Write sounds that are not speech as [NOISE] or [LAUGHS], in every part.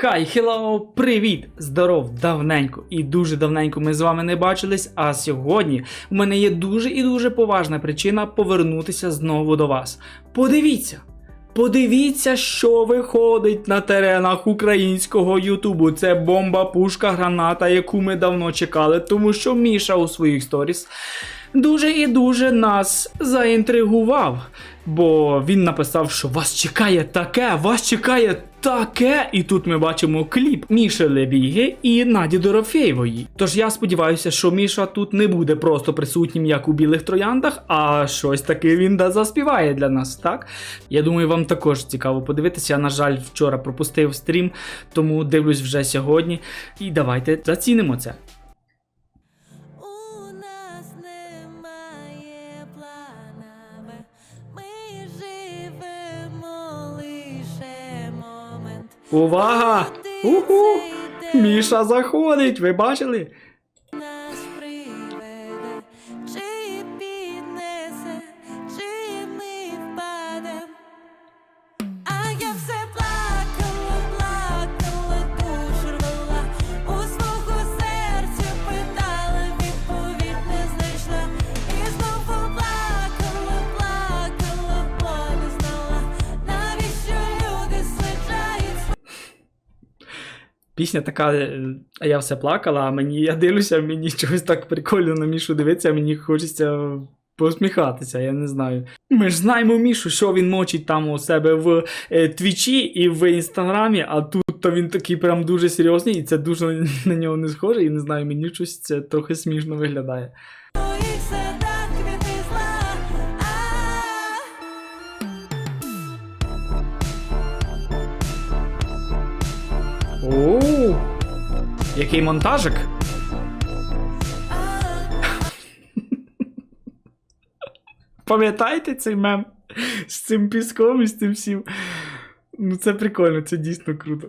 Хай, хеллоу, привіт! Здоров, давненько і дуже давненько ми з вами не бачились. А сьогодні в мене є дуже і дуже поважна причина повернутися знову до вас. Подивіться! Подивіться, що виходить на теренах українського Ютубу. Це бомба, пушка, граната, яку ми давно чекали, тому що Міша у своїх сторіс дуже і дуже нас заінтригував. Бо він написав, що вас чекає таке, вас чекає таке. І тут ми бачимо кліп Міші Лебіги і Наді Дорофєєвої. Тож я сподіваюся, що Міша тут не буде просто присутнім, як у білих трояндах, а щось таке він да заспіває для нас, так? Я думаю, вам також цікаво подивитися. Я, на жаль, вчора пропустив стрім, тому дивлюсь вже сьогодні. І давайте зацінимо це. Увага! Уху! Міша заходить, ви бачили? Пісня така, е, а я все плакала, а мені я дивлюся, мені чогось так прикольно на Мішу дивиться, мені хочеться посміхатися, я не знаю. Ми ж знаємо Мішу, що він мочить там у себе в е, Твічі і в інстаграмі, а тут то він такий прям дуже серйозний, і це дуже [LAUGHS] на нього не схоже, і не знаю, мені щось це трохи смішно виглядає. Оу! Який монтажик? Пам'ятаєте цей мем з цим піском і з цим всім? Ну це прикольно, це дійсно круто.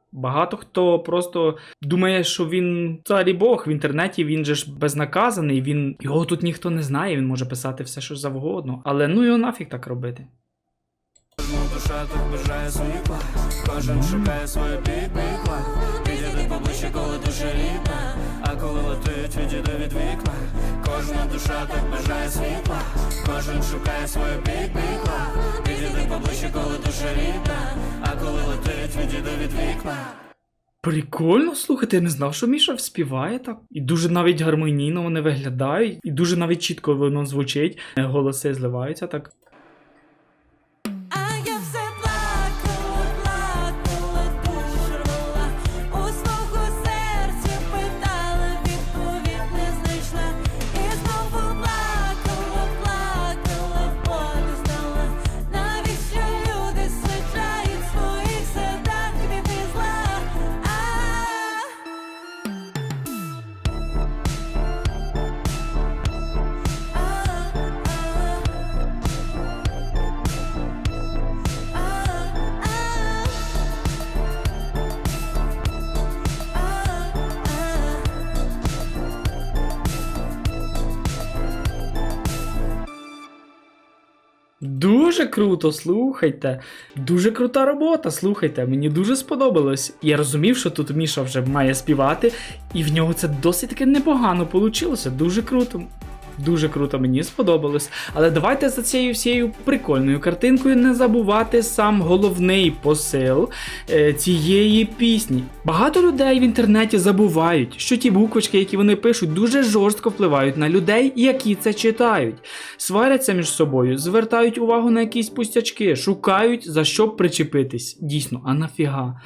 Багато хто просто думає, що він цар і Бог в інтернеті, він же ж безнаказаний, він його тут ніхто не знає, він може писати все, що завгодно. Але ну його нафіг так робити. Душа тут бажає світла, кожен шукає своє бік-бікла. Підійди поближче, коли душа рідна, а коли летить, відійди від вікна. Кожна душа тут бажає світла, кожен шукає своє бік-бікла. Підійди поближче, коли від. Прикольно, слухайте, я не знав, що Міша співає так. І дуже навіть гармонійно вони виглядають, і дуже навіть чітко воно звучить. Голоси зливаються так. Дуже круто, слухайте. Дуже крута робота, слухайте. Мені дуже сподобалось. Я розумів, що тут Міша вже має співати, і в нього це досить таки непогано вийшло. Дуже круто. Дуже круто, мені сподобалось. Але давайте за цією всією прикольною картинкою не забувати сам головний посил е, цієї пісні. Багато людей в інтернеті забувають, що ті буквочки, які вони пишуть, дуже жорстко впливають на людей, які це читають. Сваряться між собою, звертають увагу на якісь пустячки, шукають за що причепитись. Дійсно, а нафіга?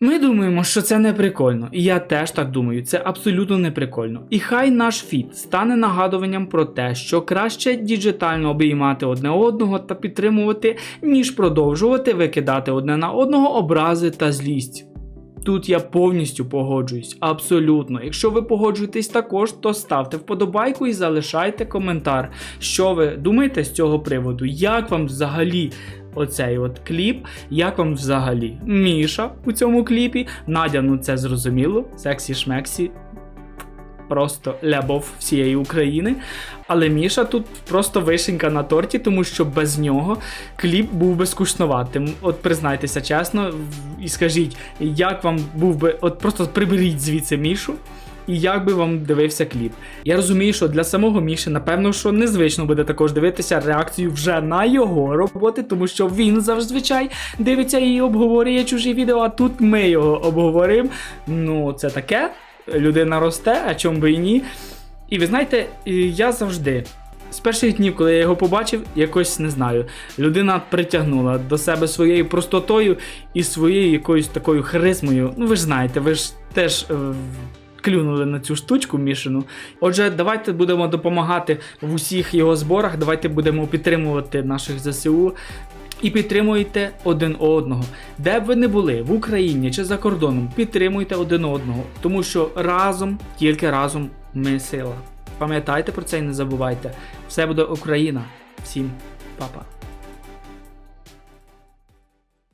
Ми думаємо, що це не прикольно, і я теж так думаю, це абсолютно не прикольно. І хай наш фіт стане нагадуванням про те, що краще діджитально обіймати одне одного та підтримувати, ніж продовжувати викидати одне на одного образи та злість. Тут я повністю погоджуюсь, абсолютно. Якщо ви погоджуєтесь також, то ставте вподобайку і залишайте коментар, що ви думаєте з цього приводу. Як вам взагалі оцей от кліп? Як вам взагалі Міша у цьому кліпі? Надя, ну це зрозуміло, сексі шмексі. Просто любов всієї України. Але Міша тут просто вишенька на торті, тому що без нього кліп був би скучноватим. От признайтеся чесно, і скажіть, як вам був би, от просто приберіть звідси Мішу. І як би вам дивився кліп? Я розумію, що для самого Міші, напевно, що незвично буде також дивитися реакцію вже на його роботи, тому що він зазвичай дивиться і обговорює чужі відео, а тут ми його обговоримо. Ну, це таке. Людина росте, а чому би і ні. І ви знаєте, я завжди. З перших днів, коли я його побачив, якось не знаю, людина притягнула до себе своєю простотою і своєю якоюсь такою харизмою. Ну, ви ж знаєте, ви ж теж е, клюнули на цю штучку мішану. Отже, давайте будемо допомагати в усіх його зборах. Давайте будемо підтримувати наших ЗСУ. І підтримуйте один одного. Де б ви не були, в Україні чи за кордоном, підтримуйте один одного, тому що разом, тільки разом ми сила. Пам'ятайте про це і не забувайте. Все буде Україна. Всім па-па.